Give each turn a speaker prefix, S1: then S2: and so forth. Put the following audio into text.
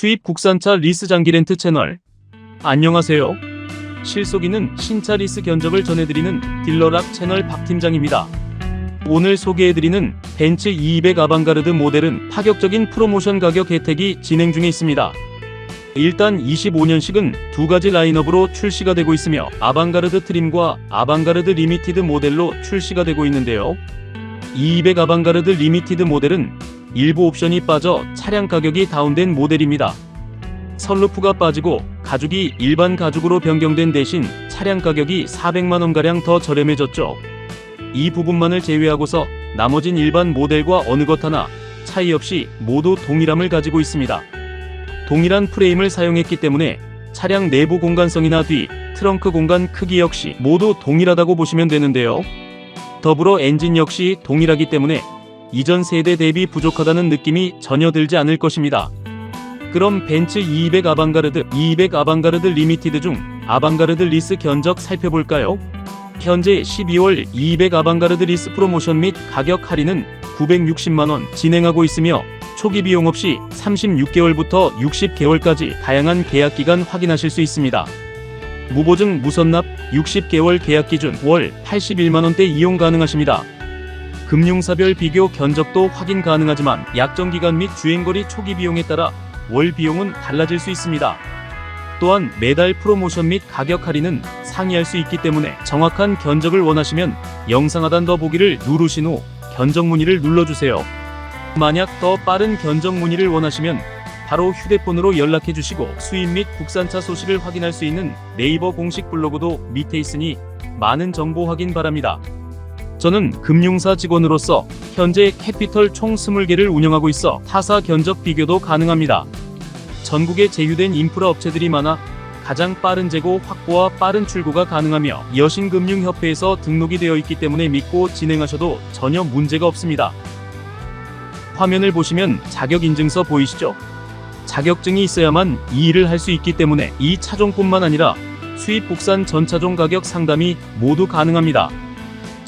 S1: 수입 국산차 리스 장기 렌트 채널. 안녕하세요. 실속이는 신차 리스 견적을 전해드리는 딜러락 채널 박 팀장입니다. 오늘 소개해드리는 벤츠 200 아방가르드 모델은 파격적인 프로모션 가격 혜택이 진행 중에 있습니다. 일단 25년식은 두 가지 라인업으로 출시가 되고 있으며 아방가르드 트림과 아방가르드 리미티드 모델로 출시가 되고 있는데요. 200 아방가르드 리미티드 모델은 일부 옵션이 빠져 차량 가격이 다운된 모델입니다. 선루프가 빠지고 가죽이 일반 가죽으로 변경된 대신 차량 가격이 400만원가량 더 저렴해졌죠. 이 부분만을 제외하고서 나머진 일반 모델과 어느 것 하나 차이 없이 모두 동일함을 가지고 있습니다. 동일한 프레임을 사용했기 때문에 차량 내부 공간성이나 뒤 트렁크 공간 크기 역시 모두 동일하다고 보시면 되는데요. 더불어 엔진 역시 동일하기 때문에 이전 세대 대비 부족하다는 느낌이 전혀 들지 않을 것입니다. 그럼 벤츠 200 아방가르드, 200 아방가르드 리미티드 중 아방가르드 리스 견적 살펴볼까요? 현재 12월 200 아방가르드 리스 프로모션 및 가격 할인은 960만원 진행하고 있으며 초기 비용 없이 36개월부터 60개월까지 다양한 계약 기간 확인하실 수 있습니다. 무보증 무선납 60개월 계약 기준 월 81만원대 이용 가능하십니다. 금융사별 비교 견적도 확인 가능하지만 약정 기간 및 주행거리 초기 비용에 따라 월 비용은 달라질 수 있습니다. 또한 매달 프로모션 및 가격 할인은 상이할 수 있기 때문에 정확한 견적을 원하시면 영상 하단 더 보기를 누르신 후 견적 문의를 눌러주세요. 만약 더 빠른 견적 문의를 원하시면 바로 휴대폰으로 연락해 주시고 수입 및 국산차 소식을 확인할 수 있는 네이버 공식 블로그도 밑에 있으니 많은 정보 확인 바랍니다. 저는 금융사 직원으로서 현재 캐피털 총 20개를 운영하고 있어 타사 견적 비교도 가능합니다. 전국에 제휴된 인프라 업체들이 많아 가장 빠른 재고 확보와 빠른 출고가 가능하며 여신금융협회에서 등록이 되어 있기 때문에 믿고 진행하셔도 전혀 문제가 없습니다. 화면을 보시면 자격인증서 보이시죠? 자격증이 있어야만 이 일을 할 수 있기 때문에 이 차종뿐만 아니라 수입 국산 전 차종 가격 상담이 모두 가능합니다.